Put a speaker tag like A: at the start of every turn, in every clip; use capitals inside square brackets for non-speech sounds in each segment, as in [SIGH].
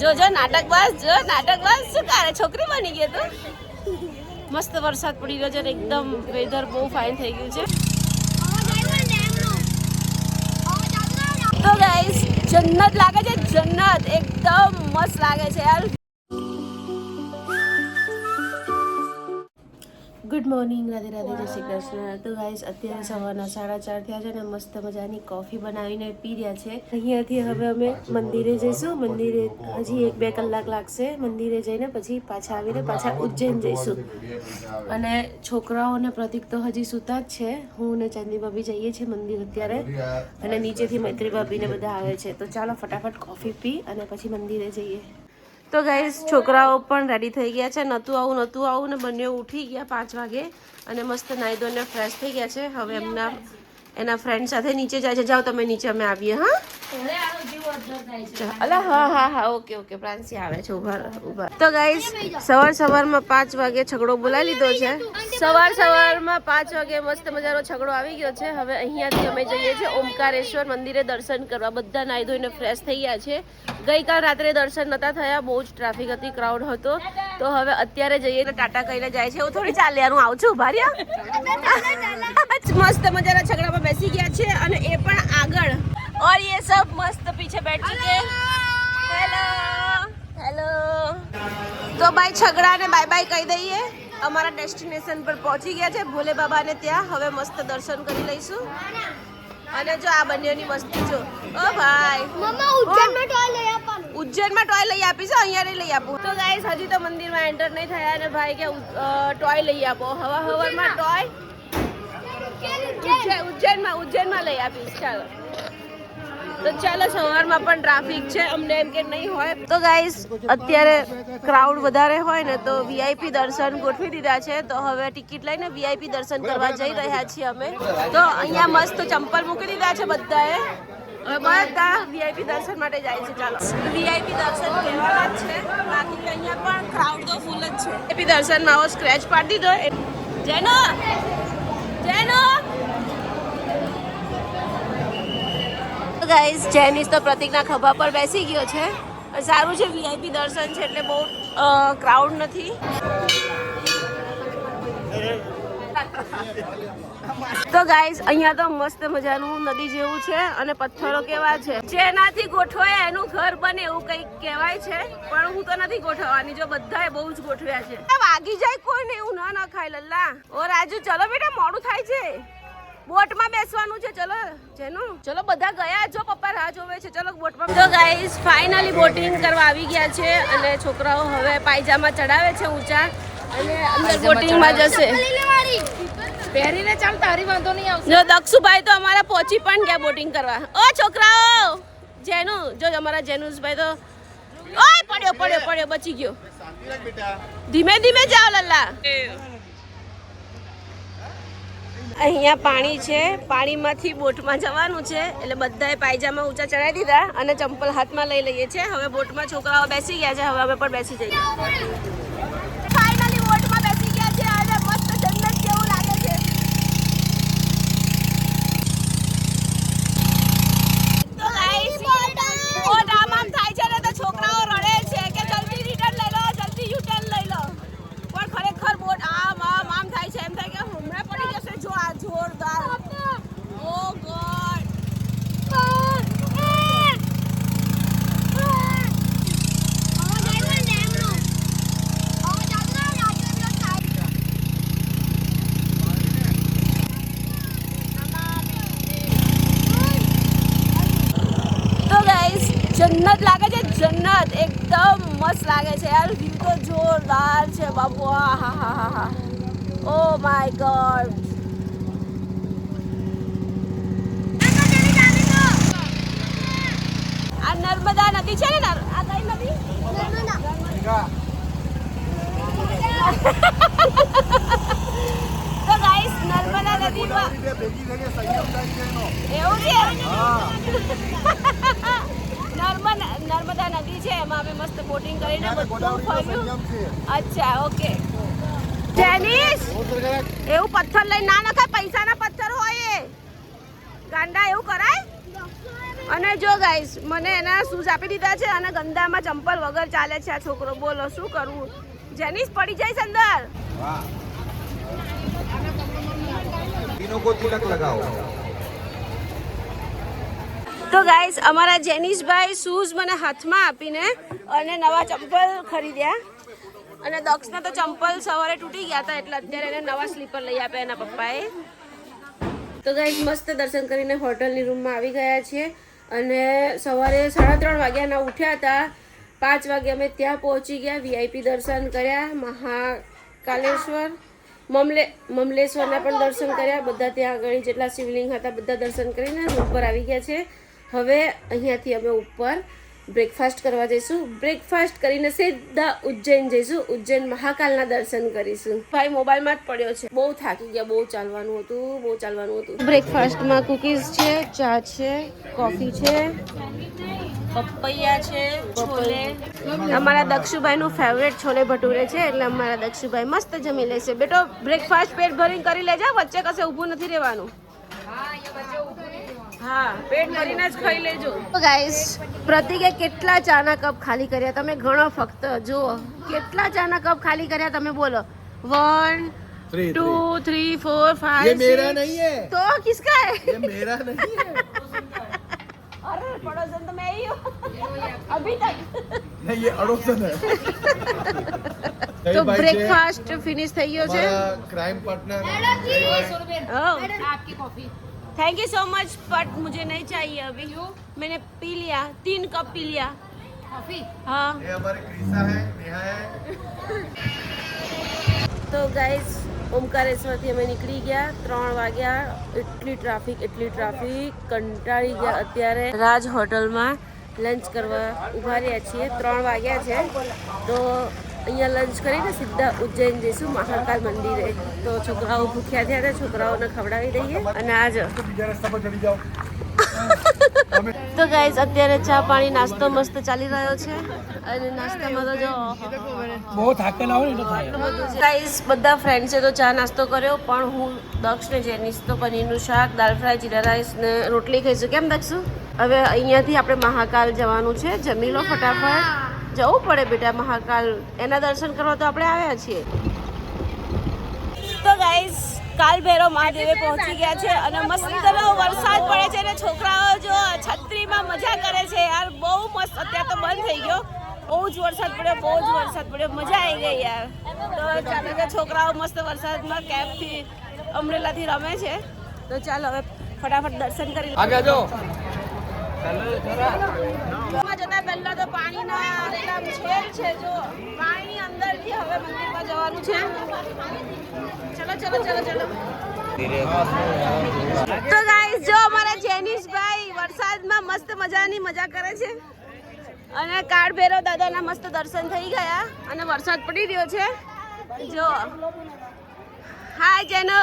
A: જો જો, નાટક બસ, જો, નાટક બસ. શું કરે છોકરી બની ગઈ તું? મસ્ત વરસાદ પડી રહ્યો છે એકદમ વેધર બહુ ફાઇન થઈ ગયું છે. તો ગાઈસ જન્નત લાગે છે, જન્નત. એકદમ મસ્ત લાગે છે યાર. ગુડ મોર્નિંગ, રાધે રાધે, જય શ્રી કૃષ્ણ. તો ગાઈસ અત્યારે સવારના સાડા ચાર થયા છે અને મસ્ત મજાની કોફી બનાવીને પી રહ્યા છે. અહીંયાથી હવે અમે મંદિરે જઈશું. મંદિરે હજી એક બે કલાક લાગશે. મંદિરે જઈને પછી પાછા આવીને પાછા ઉજ્જૈન જઈશું. અને છોકરાઓને પ્રતિક તો હજી સૂતા જ છે. હું ને ચાંદી ભાભી જઈએ છીએ મંદિર અત્યારે. અને નીચેથી મૈત્રી ભાભીને બધા આવે છે. તો ચાલો ફટાફટ કોફી પી અને પછી મંદિરે જઈએ. તો ગાઈઝ છોકરાઓ પણ રેડી થઈ ગયા છે. નતું આવું નતું આવું ને બંને ઉઠી ગયા પાંચ વાગે અને મસ્ત નાહી ધોઈને ફ્રેશ થઈ ગયા છે. હવે એમના, એના ફ્રેન્ડ સાથે નીચે જાય છે. જાઓ, તમે નીચે અમે આવીએ, હા? અલા હા હા હા ઓકે ઓકે પ્રાંસી આવે છે ઊભા ઊભા તો ગાઈસ સવાર સવારમાં પાંચ વાગે છગડો બોલાવી લીધો છે. સવાર સવારમાં પાંચ વાગે મસ્ત મજાનો છગડો આવી ગયો છે. હવે અહીંયાથી અમે જઈએ છીએ ઓમકારેશ્વર મંદિરે દર્શન કરવા. બધા નાહી ધોઈને ફ્રેશ થઈ ગયા છે. ગઈકાલ રાત્રે દર્શન નતા થયા બહુ જ ટ્રાફિક હતી ક્રાઉડ હતો. તો હવે અત્યારે જઈએ તો ટાટા કહીને જાય છે. હું થોડી ચાલે યાર હું આવું છું ઊભા રહ્યા? [LAUGHS] મસ્ત મજાના છગડામાં બેસી ગયા છે અને એ પણ આગળ. और ये सब मस्त पीछे बैठ चुके हेलो हेलो તો ભાઈ છગડાને બાય બાય કહી દઈએ અમારા ડેસ્ટિનેશન પર પહોંચી ગયા છે ભોલે બાબાને ત્યાં હવે મસ્ત દર્શન કરી લઈશું અને જો આ બંનેની મસ્તી જો ઓ ભાઈ
B: મમ્મા ઉજ્જૈનમાં ટોય લઈ આપવાનું
A: ઉજ્જૈનમાં ટોય લઈ આપીશ અહીંયા નહીં લઈ આપું તો ગાઈસ હજી તો મંદિરમાં એન્ટર નહીં થયા અને ભાઈ કે ટોય લઈ આપો હવા હવારમાં ટોય ઉજ્જૈન ઉજ્જૈનમાં ઉજ્જૈનમાં લઈ આપીશ ચાલો તો ચાલો, સવારમાં પણ ટ્રાફિક છે, અમને એમ કે નહીં હોય. તો ગાઈસ અત્યારે ક્રાઉડ વધારે હોય ને તો વીઆઈપી દર્શન ગોઠવી દીધા છે. તો હવે ટિકિટ લઈને વીઆઈપી દર્શન કરવા જઈ રહ્યા છીએ અમે. તો અહીંયા મસ્ત ચંપલ મૂકી દીધા છે બધાએ. હવે બધા વીઆઈપી દર્શન માટે જાય છે. ચાલો. વીઆઈપી દર્શન કહેવાના જ છે. બાકી અહીંયા પણ ક્રાઉડ તો ફૂલ જ છે. વીઆઈપી દર્શનમાં આવો સ્ક્રેચ પાડી દીધો જેનો જેનો ગાઈઝ જેનિસ તો પ્રતિકના ખભા પર બેસી ગયો છે. સારું છે વીઆઈપી દર્શન છે એટલે બહુ ક્રાઉડ નથી. તો ગાઈઝ અહીંયા તો મસ્ત મજાનું નદી જેવું છે અને પથ્થરો કેવા છે. જેનાથી ગોઠવાય એનું ઘર બને એવું કંઈક કહેવાય છે, પણ હું તો નથી ગોઠવવાની. જો બધાએ બહુ જ ગોઠવ્યા છે. વાગી જાય કોઈને એવું ના ના ખાય લલ્લા. ઓ રાજુ, ચલો બેટા, મોડું થાય છે. બોટમાં બેસવાનું છે. ચલો જેનું ચલો બધા ગયા જો પપ્પા રાહ જોવે છે. ચલો બોટમાં તો ગાઈસ ફાઇનલી બોટિંગ કરવા આવી ગયા છે અને છોકરાઓ હવે પાયજામા ચડાવે છે ઊંચા અને અંદર બોટિંગમાં જશે.
C: પહેરીને ચાલ તારી વાંધો નહીં આવશે.
A: જો દક્ષુભાઈ તો અમારા પહોંચી પણ ગયા બોટિંગ કરવા. ઓ છોકરાઓ! જેનું જો અમારા જેનુસભાઈ તો ઓય પડ્યો પડ્યો પડ્યો બચી ગયો. ધીમે ધીમે જાઓ લલ્લા. અહીંયા પાણી છે, પાણીમાંથી બોટમાં જવાનું છે, એટલે બધાએ પાયજામા ઊંચા ચડાવી દીધા અને ચંપલ હાથમાં લઈ લઈએ છીએ. હવે બોટમાં છોકરાઓ બેસી ગયા છે, હવે અમે પણ બેસી જઈએ ફાઇનલી બોટમાં બેસી ગયા છે અને મસ્ત જન્નત જેવું લાગે છે તો guys, બોટ આમ આમ થાય છે ને તો છોકરાઓ રડે છે કે જલ્દી રિટર્ન લઈ લો જલ્દી યુટર્ન લઈ લો પણ ખરેખર બોટ આમ આમ આમ થાય છે એમ થાય કે હમણાં પડી જશે જો આ જોરદાર ઓ ગોડ તો ગાઈસ જન્નત લાગે છે જન્નત એકદમ મસ્ત લાગે છે યાર. વ્યૂ તો જોરદાર છે બાપુ. હા હા હા હા. ઓ માય ગોડ આ નર્મદા નદી છે ને આ કઈ નદી? તો ગાઈસ નર્મદા નદીમાં એવું છે? નર્મદા નદી છે એમાં અમે મસ્ત બોટિંગ કરીને બધું ફર્યું. અચ્છા ઓકે. જેનિસ એવું પથ્થર લઈ ના નખાય પૈસાના પથ્થર હોય એ. ગાંડા એવું કરાય? અને જો ગાઈશ મને એના શૂઝ આપી દીધા છે અને ગંદામાં ચંપલ વગર ચાલે છે આ છોકરો. બોલો શું કરવું? જેનિસ પડી જાય અંદર.
D: લગાવો.
A: તો ગાઈસ અમારા જેનિશભાઈ શૂઝ મને હાથમાં આપીને અને નવા ચંપલ ખરીદ્યા. અને દક્ષના તો ચંપલ સવારે તૂટી ગયા હતા, એટલે અત્યારે એને નવા સ્લીપર લઈ આપ્યા એના પપ્પાએ. તો ગાઈસ મસ્ત દર્શન કરીને હોટલની રૂમમાં આવી ગયા છીએ. અને સવારે સાડા ત્રણ વાગ્યાના ઉઠ્યા હતા. પાંચ વાગે અમે ત્યાં પહોંચી ગયા વીઆઈપી દર્શન કર્યા, મહાકાલેશ્વર, મમલે, મમલેશ્વરના પણ દર્શન કર્યા. બધા ત્યાં આગળ જેટલા શિવલિંગ હતા, બધા દર્શન કરીને રૂમ પર આવી ગયા છે. હવે અહીંયાથી અમે ઉપર બ્રેકફાસ્ટ કરવા જઈશું. બ્રેકફાસ્ટ કરીને સીધા ઉજ્જૈન જઈશું. ઉજ્જૈન મહાકાલના દર્શન કરીશું. ભાઈ મોબાઈલમાં જ પડ્યો છે. બહુ થાકી ગયા, બહુ ચાલવાનું હતું, બહુ ચાલવાનું હતું. બ્રેકફાસ્ટમાં કુકીઝ છે, ચા છે કોફી છે, પપૈયા છે, છોલે. અમારા દક્ષુભાઈનું ફેવરેટ છોલે ભટુરે છે, એટલે અમારા દક્ષુભાઈ મસ્ત જમી લેશે બેટો બ્રેકફાસ્ટ પેટ ભરીને કરી લેજા, વચ્ચે કશે ઊભું નથી રહેવાનું. હા પેટ ભરીને જ ખાઈ લેજો ગાઈસ પ્રતિકે કેટલા ચાના કપ ખાલી કર્યા તમે ગણો ફક્ત જુઓ કેટલા ચાના કપ ખાલી કર્યા તમે બોલો one
D: Three,
A: two three four
D: ये
A: फाइव
D: मेरा नहीं है
A: तो किसका है
D: ये मेरा नहीं है
A: अरे पड़ोसन तो मैं ही हूँ अभी तक
D: नहीं ये अड़ोसन है
A: તો બ્રેકફાસ્ટ ફિનિશ થઈ ગયો છે
D: हमारा क्राइम पार्टनर
C: आपकी coffee
A: thank you so much but मुझे नहीं चाहिए अभी मैंने पी लिया तीन कप पी लिया
C: कॉफी
A: हाँ
D: ये हमारे क्रिसा है नेहा है
A: તો ગાઈઝ ઓમકારેશ્વરથી અમે નીકળી ગયા ત્રણ વાગ્યા એટલી ટ્રાફિક એટલી ટ્રાફિક કંટાળી ગયા અત્યારે રાજ હોટલમાં લંચ કરવા ઊભા રહ્યા છીએ ત્રણ વાગ્યા છે તો અહીંયા લંચ કરીને સીધા ઉજ્જૈન જઈશું મહાકાલ મંદિરે. તો છોકરાઓ ભૂખ્યા થયા હતા છોકરાઓને ખવડાવી દઈએ અને આજ. તો ગાઈઝ અત્યારે ચા પાણી નાસ્તો મસ્ત ચાલી રહ્યો છે. અને નાસ્તામાં તો જો
E: બહુ થાકેલા હોય ને થાય.
A: ગાઈઝ બધા ફ્રેન્ડ્સે તો ચા નાસ્તો કર્યો પણ હું દક્ષ ને જેનિસ તો પનીરનું શાક દાળ ફ્રાય જીરા રાઈસ ને રોટલી ખાઈશું. કેમ દક્ષું? હવે અહીંયાથી આપણે મહાકાલ જવાનું છે. જમી લો ફટાફટ. જવું પડે બેટા મહાકાલ. એના દર્શન કરવા તો આપણે આવ્યા છીએ. તો ગાઈઝ કાલ ભૈરવ મહાદેવે પહોંચી ગયા છે અને મસ્તનો વરસાદ પડે છે અને છોકરાઓ જો છત્રીમાં મજા કરે છે યાર. બહુ મસ્ત. અત્યારે તો બંધ થઈ ગયો. બહુ જ વરસાદ પડ્યો બહુ જ વરસાદ પડ્યો. મજા આવી ગઈ યાર. તો ચાલો કે છોકરાઓ મસ્ત વરસાદમાં કેબથી અમરેલાથી રમે છે. તો ચાલો હવે ફટાફટ દર્શન કરી
E: આગળ જો.
A: જતા પહેલા તો પાણીના છેલ છે જો. પાણીની અંદરથી હવે મંદિરમાં જવાનું છે. ચલો ચલો ચલો ચલો. તો ગાઈસ જો અમારા જેનિશભાઈ વરસાદમાં મસ્ત મજાની મજા કરે છે. અને કાળ ભેરો દાદાના મસ્ત દર્શન થઈ ગયા અને વરસાદ પડી રહ્યો છે. જો. હાય જેનો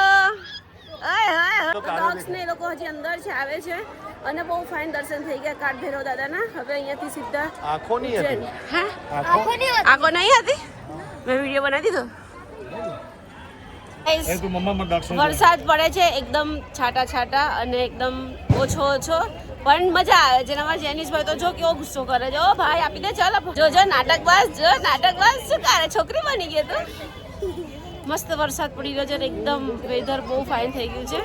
A: ડોગ્સ ને લોકો હજી અંદર છે આવે છે. અને બહુ ફાઇન દર્શન થઈ ગયા કાળ દાદા દાદાના. હવે અહીંયાથી સીધા
D: આંખો નહીં
A: હતી હે?
B: આંખો નહીં હોતી.
A: આગો નહીં હતી? મેં વીડિયો બનાવી દીધો. વરસાદ પડે છે એકદમ છાટા છાટા અને એકદમ ઓછો ઓછો. પણ મજા આવે છે. અમારા જેનિશભાઈ તો જો કેવો ગુસ્સો કરે છે. ઓ ભાઈ આપી દે ચાલ જો જો બસ જો નાટકબાજ શું કરે? છોકરી બની ગઈ તું. મસ્ત વરસાદ પડી રહ્યો છે અને એકદમ વેધર બહુ ફાઇન થઈ ગયું છે.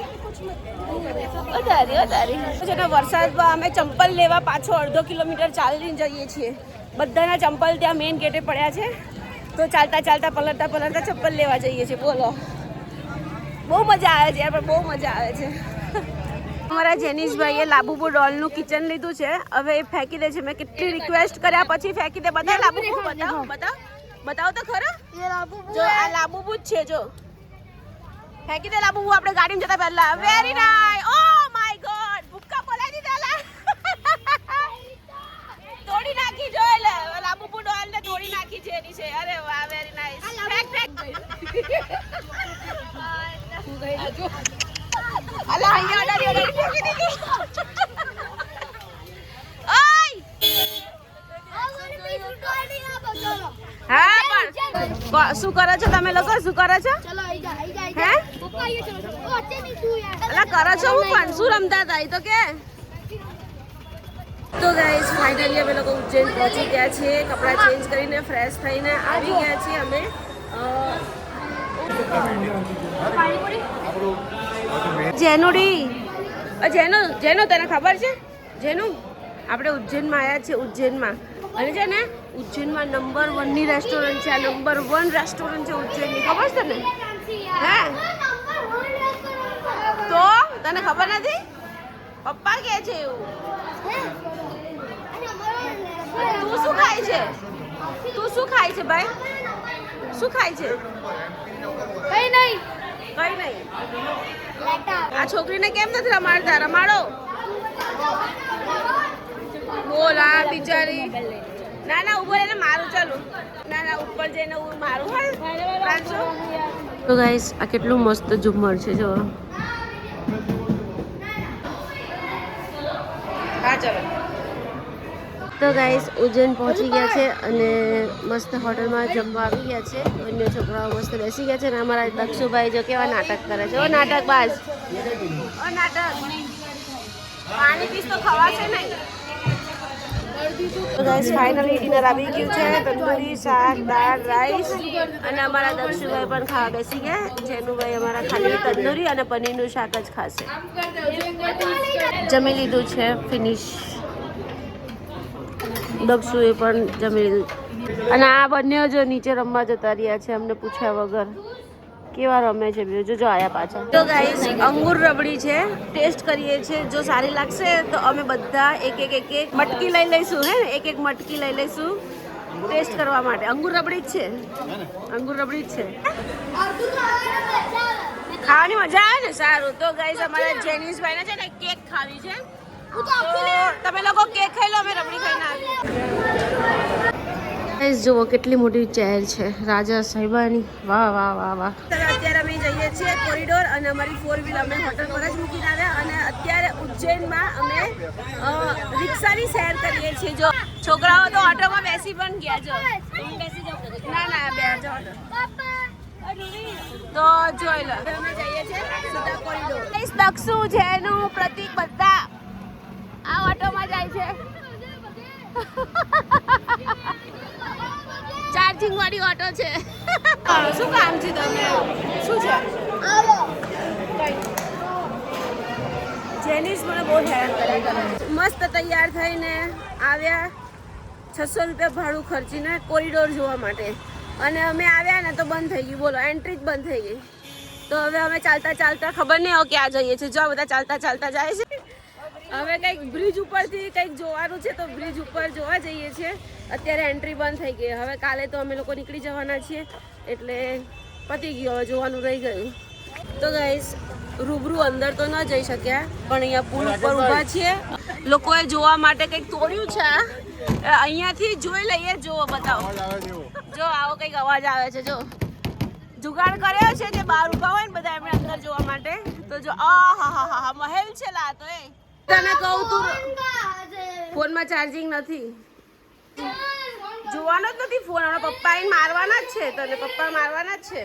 A: વધારે વધારે જેના વરસાદમાં અમે ચંપલ લેવા પાછો અડધો કિલોમીટર ચાલીને જઈએ છીએ. બધાના ચંપલ ત્યાં મેઇન ગેટે પડ્યા છે. તો ચાલતા ચાલતા પલટતા પલટતા ચંપલ લેવા જઈએ છીએ. બોલો. બહુ મજા આવે છે પણ બહુ મજા આવે છે. અમારા જેનીશભાઈએ લાબુબુ ડોલનું કિચન લીધું છે. હવે એ ફેંકી દે છે. મેં કેટલી રિક્વેસ્ટ કર્યા પછી ફેંકી દે. બધા લાબુબુ બતાવો બતાવો. બતાવો તો ખરો. જો આ લાબુબુ જ છે જો. ફેંકી દેલા લાબુબુ આપણે ગાડીમાં જતા પહેલા. Very nice oh my God ભૂક્કા બોલાવી દીધા લા તોડી નાખી જો એટલે. લાબુબુ ડોલ ને તોડી નાખી છે એની છે. અરે વાહ વેરી નાઇસ ફેંક ફેંક અલા અહીંયા અડાડી અડાડી ફેંકી દીધી. ઓય! હા પણ. શું કરો છો તમે લોકો? શું કરો છો?
B: चलो
A: અલા, કરો છો હું? પણ રમતા હતા તો કે. તો ગાઈઝ ફાઇનલી અમે લોકો ઉજ્જૈન પહોંચી ગયા છીએ. કપડાં ચેન્જ કરીને ફ્રેશ થઈને આવી ગયા છીએ અમે. જેનુડી. જેનો, જેનુ, તને ખબર છે? જેનું? આપણે ઉજ્જૈનમાં આવ્યા છીએ, ઉજ્જૈનમાં. અને છે ને, ઉજ્જૈનમાં નંબર વનની રેસ્ટોરન્ટ છે. આ નંબર વન રેસ્ટોરન્ટ છે ઉજ્જૈનની. ખબર છે તને? હે. તને ખબર નથી? પપ્પા કે છે એવું? તું શું ખાય છે? તું શું ખાય છે ભાઈ? શું ખાય છે?
B: કઈ નહીં.
A: કઈ નહીં. આ છોકરીને કેમ નથી રમાડતા? રમાડો. બોલ આ બિચારી. ના ના ઉપર એને મારું ચાલુ. ના ના ઉપર જઈને હું? મારું હા તો ગાઈસ આ કેટલું મસ્ત ઝુમ્મર છે જો. તો ગાઈસ ઉજ્જૈન પહોંચી ગયા છે અને મસ્ત હોટલમાં જમવા આવી ગયા છે. બંને છોકરાઓ મસ્ત બેસી ગયા છે અને અમારા દક્ષુભાઈ જો કેવા નાટક કરે છે. ઓ, નાટક બાજ. ઓ, નાટક. પાણી પીસ તો ખવાશે નહીં. ગાઈસ ફાઇનલી ડિનર આવી ગયું છે. તંદૂરી, શાક, દાળ રાઈસ અને અમારા દક્ષુભાઈ પણ ખાવા બેસી ગયા. જેનુભાઈ અમારા ખાલી તંદૂરી અને પનીરનું શાક જ ખાશે. જમી લીધું છે ફિનિશ દક્ષુએ પણ જમી લીધું. અને આ બંને જો નીચે રમવા જતા રહ્યા છે, અમને પૂછ્યા વગર. કેવા રમે છે બીજું? જો આયા પાછા. તો ગાઈસ અંગુર રબડી છે. ટેસ્ટ કરીએ છીએ. જો સારી લાગશે, તો અમે બધા એક એક એક એક મટકી લઈ લઈશું, હે? એક એક મટકી લઈ લઈશું ટેસ્ટ કરવા માટે. અંગુર રબડી જ છે. અંગુર રબડી જ છે. ખાવાની મજા આવે ને? સારું. તો ગાઈસ અમારા જેનિસભાઈ ને છે ને કેક ખાવી છે. તમે લોકો કેક ખાઈ લો, અમે રબડી ખાઈને આવીએ. ગાઈસ જુઓ કેટલી મોટી ચેર છે. રાજા સાહેબાની. વાહ વાહ વાહ વાહ. અત્યારે અમે જઈએ છીએ કોરિડોર અને અમારી ફોર વ્હીલ અમે હોટલ પર જ મૂકી આવ્યા અને અત્યારે ઉજ્જૈનમાં અમે રિક્ષાની સેર કરીએ છીએ. જો છોકરાઓ તો ઓટોમાં બેસી પણ ગયા, જો. ના ના, બે તો જોઈ લો. અમે જઈએ છીએ સીધા કોરિડોર. દક્ષુ એનું પ્રતિક બધા આ ઓટોમાં જાય છે. ચાર્જિંગ વાળી ઓટો છે શું કામ છે તમે? શું છે? જેનિસ મને બહુ હેરાન કરે. મસ્ત તૈયાર થઈને આવ્યા. છસો રૂપિયા ભાડું ખર્ચીને કોરિડોર જોવા માટે. અને અમે આવ્યા ને તો બંધ થઈ ગયું. બોલો એન્ટ્રી જ બંધ થઈ ગઈ. તો હવે અમે ચાલતા ચાલતા ખબર નહીં હવે ક્યાં જઈએ છીએ. જો બધા ચાલતા ચાલતા જાય છે. હવે કંઈક બ્રિજ ઉપરથી કંઈક જોવાનું છે તો બ્રિજ ઉપર જોવા જઈએ છીએ. અત્યારે એન્ટ્રી બંધ થઈ ગઈ. હવે કાલે તો અમે લોકો નીકળી જવાના છીએ. એટલે પતી ગયો હવે જોવાનું રહી ગયું. તો ગાઈસ રૂબરૂ અંદર તો ન જઈ શક્યા પણ અહીંયા પુલ ઉપર ઊભા છીએ. લોકોએ જોવા માટે કંઈક તોડ્યું છે. અહીંયાથી જોઈ લઈએ. જો બતાવો. જો આવો કંઈક અવાજ આવે છે જો. જુગાડ કર્યો છે જે બહાર ઊભા હોય ને બધા એમને અંદર જોવા માટે. તો જો આ હા હા હા મહેલ છે લા તો એ. તને કહું તું ફોનમાં ચાર્જિંગ નથી. જોવાનો જ નથી ફોન હમણાં પપ્પા એને મારવાના જ છે તને પપ્પા મારવાના જ છે.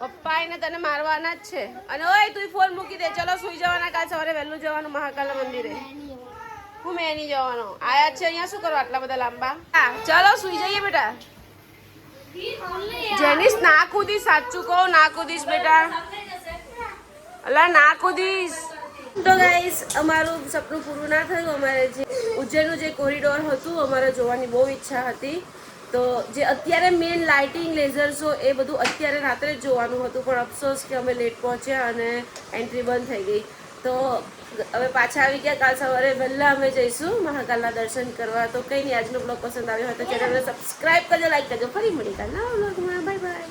A: પપ્પા એને તને મારવાના જ છે. અને ઓય તું ફોન મૂકી દે. ચલો સુઈ જવાના કાલ સવારે વહેલું જવાનું મહાકાલ મંદિરે. હું મેં નહીં જવાનો? આયા છે અહીંયા શું કરો આટલા બધા લાંબા? હા ચલો સુઈ જઈએ બેટા. જેનિસ ના કૂદીશ સાચું કહો ના કૂદીશ બેટા. અલા ના કૂદીશ તો ગાઈસ અમારું સપનું પૂરું ના થયું. અમારે જે ઉજ્જૈનનું જે કોરિડોર હતું, અમારે જોવાની બહુ ઈચ્છા હતી. તો જે અત્યારે મેઇન લાઇટિંગ લેઝર એ બધું અત્યારે રાત્રે જ જોવાનું હતું, પણ અફસોસ કે અમે લેટ પહોંચ્યા અને એન્ટ્રી બંધ થઈ ગઈ. તો હવે પાછા આવી ગયા, કાલ સવારે વહેલા અમે જઈશું મહાકાલના દર્શન કરવા. તો કંઈ નહીં, આજનો બ્લોગ પસંદ આવ્યો હોય તો ચેનલને સબસ્ક્રાઈબ કરજો લાઈક કરજો. ફરી મળી કાલના બ્લોગમાં બાય બાય